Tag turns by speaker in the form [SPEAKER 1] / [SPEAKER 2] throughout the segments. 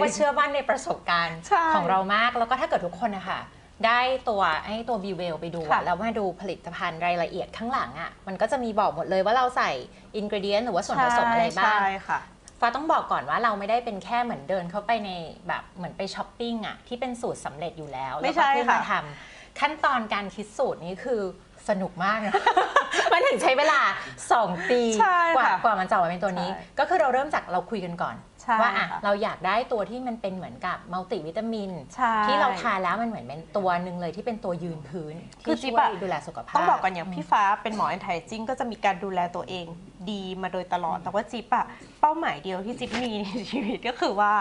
[SPEAKER 1] ว่าเชื่อมั่นในประสบการณ์
[SPEAKER 2] ใช่
[SPEAKER 1] ของเรามาก แล้วก็ถ้าเกิดทุกคนนะคะได้ตัวไอ้ตัวบีเวลไปดูอะ
[SPEAKER 2] ค่ะ
[SPEAKER 1] แล้วมาดูผลิตภัณฑ์รายละเอียดข้างหลังอะมันก็จะมีบอกหมดเลยว่าเราใส่อินก e เดียนหรือว่าส่วนผสมอะไรบ้าง
[SPEAKER 2] ใช่ค่ะ
[SPEAKER 1] ฟ้าต้องบอกก่อนว่าเราไม่ได้เป็นแค่เหมือนเดินเข้าไปในแบบเหมือนไปช้อปปิ้งอะที่เป็นสูตรสำเร็จอยู่แล้ว
[SPEAKER 2] ไม่
[SPEAKER 1] แล้วก็
[SPEAKER 2] ใช่
[SPEAKER 1] ขึ้นมา
[SPEAKER 2] ค่ะ
[SPEAKER 1] ทำขั้นตอนการคิดสูตรนี้คือสนุกมากนะ มันถึงใช้เวลา 2 ปี
[SPEAKER 2] ใช่
[SPEAKER 1] กว่า
[SPEAKER 2] ค่ะ
[SPEAKER 1] กว่ามันจะออกมาเป็นตัวนี้
[SPEAKER 2] ใช่
[SPEAKER 1] ก็คือเราเริ่มจากเราคุยกันก่อน
[SPEAKER 2] ใช่
[SPEAKER 1] ว่าอะ
[SPEAKER 2] ค่ะ
[SPEAKER 1] เราอยากได้ตัวที่มันเป็นเหมือนกับมัลติวิตามิน
[SPEAKER 2] ใช่
[SPEAKER 1] ที่เราทานแล้วมันเหมือนเป็นตัวหนึ่งเลยที่เป็นตัวยืนพื้น
[SPEAKER 2] คือ
[SPEAKER 1] ที่
[SPEAKER 2] จิ๊
[SPEAKER 1] ช่
[SPEAKER 2] บ
[SPEAKER 1] วย
[SPEAKER 2] อะ
[SPEAKER 1] ดูแลสุขภาพ
[SPEAKER 2] ต้องบอกก่อนอย่างพี่ฟ้าเป็นหมอแอนตี้จิ้งก็จะมีการดูแลตัวเองดีมาโดยตลอด แต่ว่าจิ๊บอะเป้าหมายเดียวที่จิ๊บมีในชีวิตก็คือว่า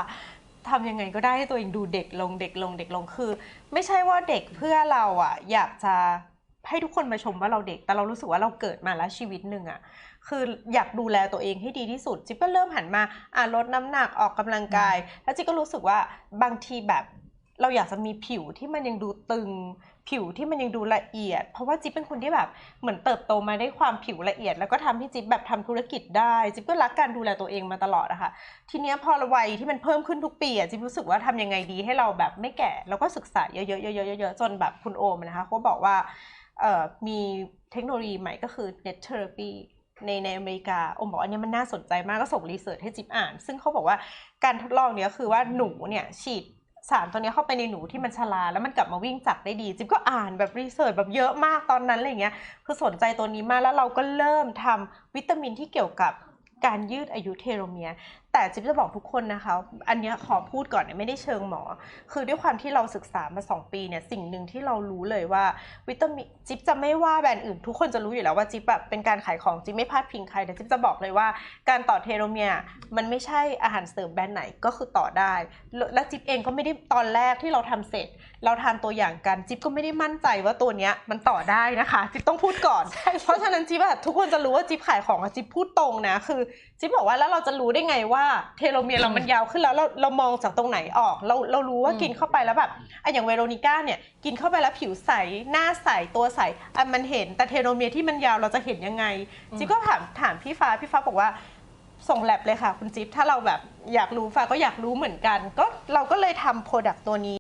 [SPEAKER 2] ทำยังไงก็ได้ให้ตัวเองดูเด็กลงเด็กลงเด็กลงคือ ไม่ใช่ว่าเด็กเพื่อเราอะอยากจะ ให้ทุกคนมาชมว่าเราเด็ก แต่เรารู้สึกว่าเราเกิดมาแล้วชีวิตหนึ่งอะคืออยากดูแลตัวเองให้ดีที่สุด จิ๊บก็เริ่มหันมาอะลดน้ำหนักออกกำลังกาย แล้วจิ๊บก็รู้สึกว่าบางทีแบบเราอยากจะมีผิวที่มันยังดูตึง ผิวที่มันยังดูละเอียด เพราะว่าจิ๊บเป็นคนที่แบบเหมือนเติบโตมาได้ความผิวละเอียด แล้วก็ทำให้จิ๊บแบบทำธุรกิจได้ จิ๊บก็รักการดูแลตัวเองมาตลอดอะค่ะทีเนี้ยพอวัยที่มันเพิ่มขึ้นทุกปีอะจิ๊บรู้สึกว่าทำยังไงดีให้เราแบบไม่แก่ แล้วก็ศึกษาเยอะๆเยอะๆเยอะๆจนแบบคุณโอมนะคะเขาบอกว่าเอ่อ มีเทคโนโลยีใหม่ก็คือ net therapy ในในอเมริกาอมบอกอันนี้มันน่าสนใจมากก็ส่งรีเสิร์ชให้จิ๊บอ่าน ซึ่งเขาบอกว่าการทดลองเนี้ยคือว่าหนูเนี่ยฉีดสารตัวนี้เข้าไปในหนูที่มันชราแล้วมันกลับมาวิ่งจักรได้ดี จิ๊บก็อ่านแบบรีเสิร์ชแบบเยอะมากตอนนั้นอะไรเงี้ยคือสนใจตัวนี้มากแล้วเราก็เริ่มทำวิตามินที่เกี่ยวกับการยืดอายุเทโลเมีย แต่จิ๊บจะบอกทุกคนนะคะ อันเนี้ยขอพูดก่อนเนี่ยไม่ได้เชิงหมอ คือด้วยความที่เราศึกษามา 2 ปีเนี่ยสิ่งหนึ่งที่เรารู้เลยว่าวิตามินจิ๊บจะไม่ว่าแบรนด์อื่น ทุกคนจะรู้อยู่แล้วว่าจิ๊บแบบเป็นการขายของจิ๊บไม่พลาดพิงใครแต่จิ๊บจะบอกเลยว่าการต่อเทโลเมียร์มันไม่ใช่อาหารเสริมแบรนด์ไหนก็คือต่อได้ แล้วและจิ๊บเองก็ไม่ได้ตอนแรกที่เราทำเสร็จ เราทานตัวอย่างกันจิ๊บก็ไม่ได้มั่นใจว่าตัวเนี้ยมันต่อได้นะคะจิ๊บต้องพูดก่อน เพราะฉะนั้นจิ๊บแบบทุกคนจะรู้ว่าจิ๊บขายของอะจิ๊บพูดตรงนะคือจิ๊บบอกว่าแล้วเราจะรู้ได้ไงว่าเทโลเมียร์เรามันยาวขึ้นแล้วเราเรามองจากตรงไหนออก เราเรารู้ว่า
[SPEAKER 1] อืม
[SPEAKER 2] กินเข้าไปแล้วแบบอะอย่างเวโรนิก้าเนี่ยกินเข้าไปแล้วผิวใสหน้าใสตัวใสอะมันเห็นแต่เทโลเมียร์ที่มันยาวเราจะเห็นยังไงจิ๊บก็ถามถามพี่ฟ้าพี่ฟ้าบอกว่าส่งแลบเลยค่ะ คุณจิ๊บถ้าเราแบบอยากรู้ฟ้าก็อยากรู้เหมือนกัน ก็เราก็เลยทำโปรดักต์ตัวนี้